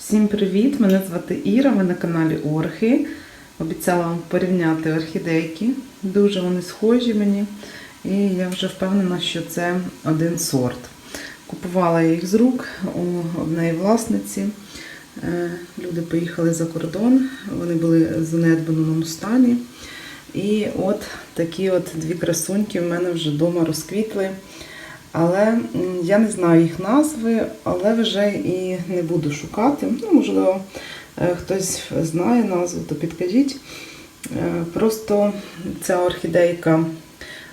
Всім привіт! Мене звати Іра, ви на каналі Орхи. Обіцяла вам порівняти орхідейки. Дуже вони схожі мені. І я вже впевнена, що це один сорт. Купувала я їх з рук у однієї власниці. Е, Люди поїхали за кордон, вони були в занедбаному стані. І от такі от дві красуньки в мене вже вдома розквітли. Але я не знаю їх назви, але вже і не буду шукати. Ну, можливо, е, хтось знає назву, то підкажіть. Е, Просто ця орхідейка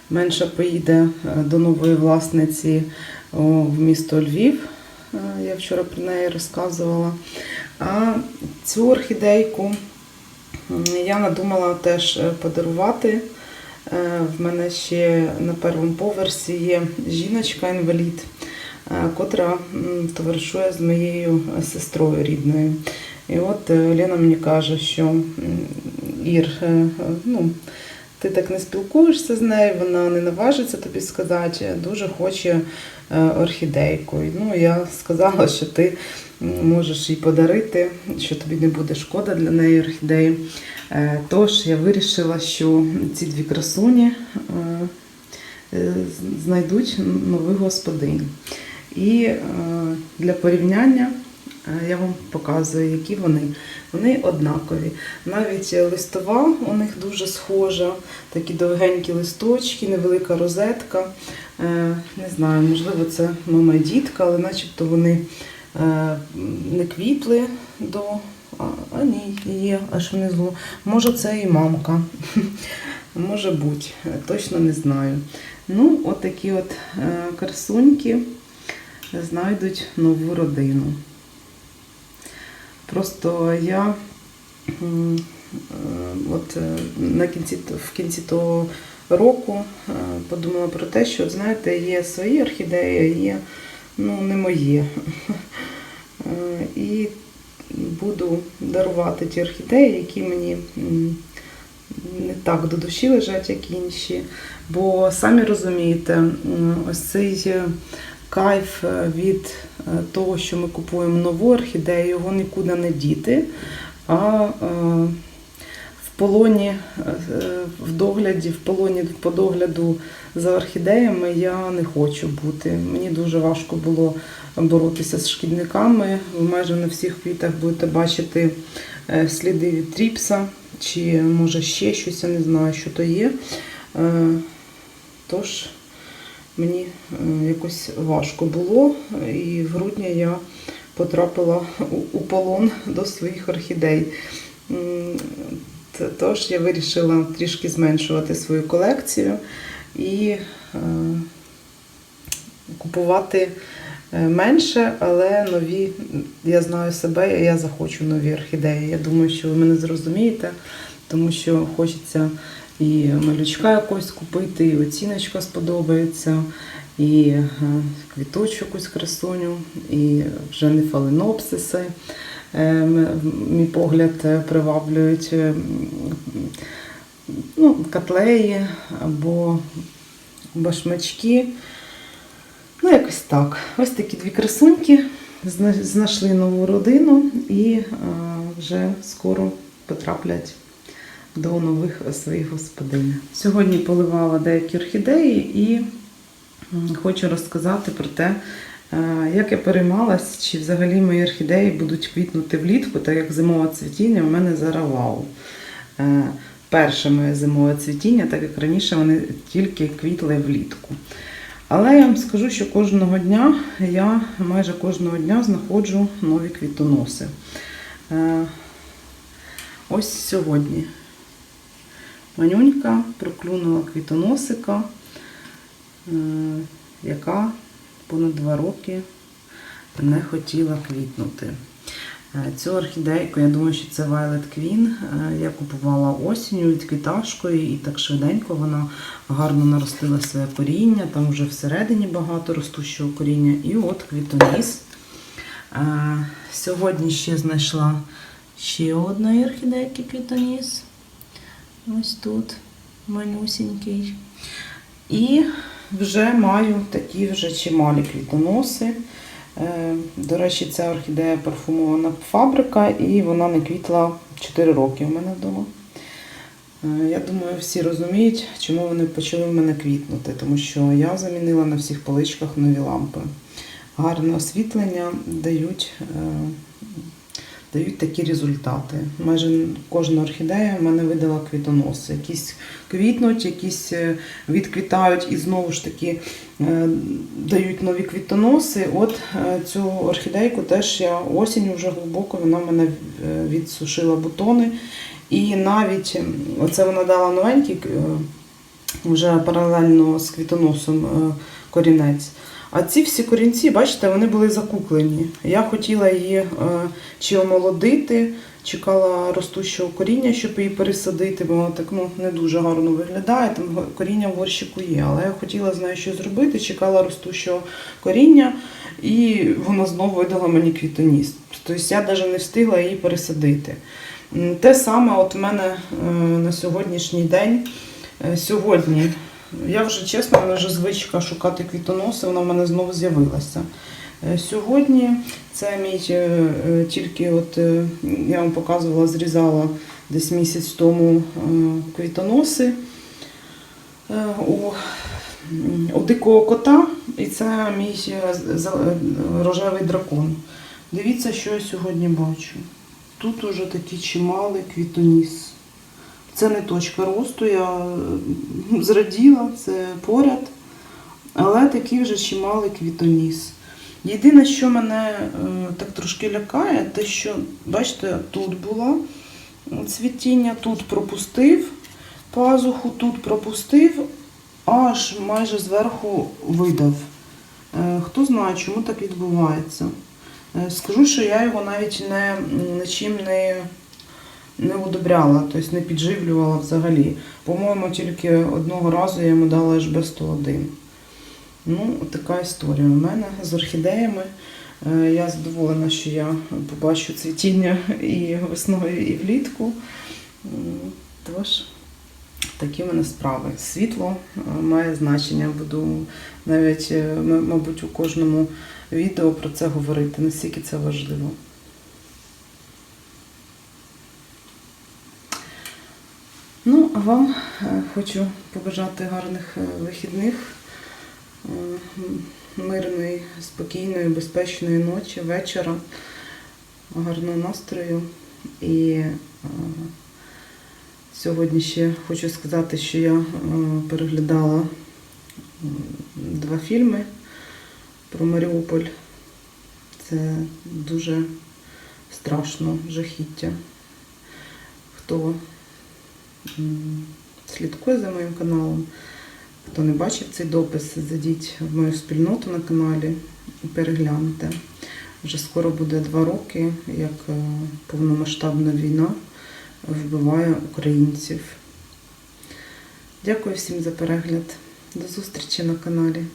менше поїде е, до нової власниці в місто Львів. Я вчора про неї розказувала. А цю орхідейку я надумала теж подарувати. Е, В мене ще на першому поверсі є жіночка-інвалід, е, котра товаришує з моєю сестрою рідною. І от е, Лена мені каже, що Ір, е, е, ну, ти так не спілкуєшся з нею, вона не наважиться тобі сказати, дуже хоче е, орхідейку. Ну, я сказала, що ти можеш їй подарити, що тобі не буде шкода для неї орхідеї. Е, Тож я вирішила, що ці дві красуні е, знайдуть нових господинь. І для порівняння я вам показую, які вони. Вони однакові. Навіть е, листова у них дуже схожа, такі довгенькі листочки, невелика розетка. Е, Не знаю, можливо, це мама і дітка, але начебто вони е, не квітли до. А, ні, є аж внизу. Може, це і мамка. Може бути, точно не знаю. Ну, от от е, красуньки знайдуть нову родину. Просто я е, от е, на кінці, в кінці того року е, подумала про те, що, знаєте, є свої орхідеї, є ну, не мої. І буду дарувати ті орхідеї, які мені не так до душі лежать, як інші. Бо самі розумієте, ось цей кайф е, від е, того, що ми купуємо нову орхідею, його нікуди не діти. А е, в полоні, в догляді, в полоні по догляду за орхідеями я не хочу бути. Мені дуже важко було боротися з шкідниками. Майже на всіх квітах будете бачити сліди від тріпса, чи може ще щось, я не знаю, що то є. Тож мені е, якось важко було, і в грудні я потрапила у- полон до своїх орхідей. Тож я вирішила трішки зменшувати свою колекцію і е, купувати е, менше, але нові. Я знаю себе, і я захочу нові орхідеї. Я думаю, що ви мене зрозумієте, тому що хочеться і малючка якось купити, і оціночка сподобається, і е, квіточок якусь красуню, і вже не фаленопсиси. е, Мій погляд е, приваблюють ну, котлеї або башмачки. Ну, якось так. Ось такі дві красуньки. Знайшли нову родину і вже скоро потраплять до нових своїх господинь. Сьогодні поливала деякі орхідеї і хочу розказати про те, е, як я переймалась, чи взагалі мої орхідеї будуть квітнути влітку, так як зимове цвітіння у мене зараз. Е, Перше моє зимове цвітіння, так як раніше вони тільки квітли влітку. Але я вам скажу, що кожного дня я майже кожного дня знаходжу нові квітоноси. Е, Ось сьогодні манюнька проклюнула квітоносика, е, яка понад два роки не хотіла квітнути. Е, Цю орхідейку, я думаю, що це Violet Queen. е, Я купувала осінню від квіташкою, і так швиденько вона гарно наростила своє коріння. Там вже всередині багато ростущого коріння. І от квітоніс. Сьогодні ще знайшла ще одної орхідейки квітоніс. Ось тут малюсенький. І вже маю такі вже чималі квітоноси. Е, До речі, ця орхідея парфумована фабрика, і вона не квітла 4 роки у мене вдома. Е, Я думаю, всі розуміють, чому вони почали в мене квітнути, тому що я замінила на всіх поличках нові лампи. Гарне освітлення дають, е, дають такі результати. Майже кожна орхідея в мене видала квітоноси. Якісь квітнуть, якісь е, відквітають і знову ж таки е, дають нові квітоноси. От е, цю орхідейку теж я осінь вже глибоко, вона в мене відсушила бутони. І навіть оце вона дала новенький вже паралельно з квітоносом корінець. А ці всі корінці, бачите, вони були закуклені. Я хотіла її е, чи омолодити, чекала ростущого коріння, щоб її пересадити, бо вона так ну, не дуже гарно виглядає. Там коріння в горщику є. Але я хотіла з нею щось зробити, чекала ростущого коріння, і вона знову видала мені квітоніс. Тобто я навіть не встигла її пересадити. Те саме от в мене е, на сьогоднішній день. Е, Сьогодні я вже чесно, мене вже звичка шукати квітоноси, вона в мене знову з'явилася. Е, Сьогодні це мій е, е, тільки от я вам показувала, зрізала десь місяць тому квітоноси у, у дикого кота, і це мій рожевий дракон. Дивіться, що я сьогодні бачу. Тут уже такий чималий квітоніс. Це не точка росту, я е, зраділа, це поряд, але такий вже чималий квітоніс. Єдине, що мене е, так трошки лякає, те, що, бачите, тут було цвітіння, тут пропустив пазуху, тут пропустив, аж майже зверху видав. Е, Хто знає, чому так відбувається. Скажу, що я його навіть не, нічим не не удобряла, тобто не підживлювала взагалі. По-моєму, тільки одного разу я йому дала HB101. Ну, така історія у мене з орхідеями. Е, Я задоволена, що я побачу цвітіння і весною, і влітку. Тож, такі в мене справи. Світло е, має значення. Буду навіть, е, мабуть, у кожному відео про це говорити, наскільки це важливо. Ну, а вам е, хочу побажати гарних е, вихідних, е, мирної, спокійної, безпечної ночі, вечора, гарного настрою. І сьогодні ще хочу сказати, що я переглядала два фільми про Маріуполь. Це дуже страшно жахіття. Хто слідкує за моїм каналом. Хто не бачив цей допис, зайдіть в мою спільноту на каналі і перегляньте. Вже скоро буде два роки, як е, повномасштабна війна вбиває українців. Дякую всім за перегляд. До зустрічі на каналі.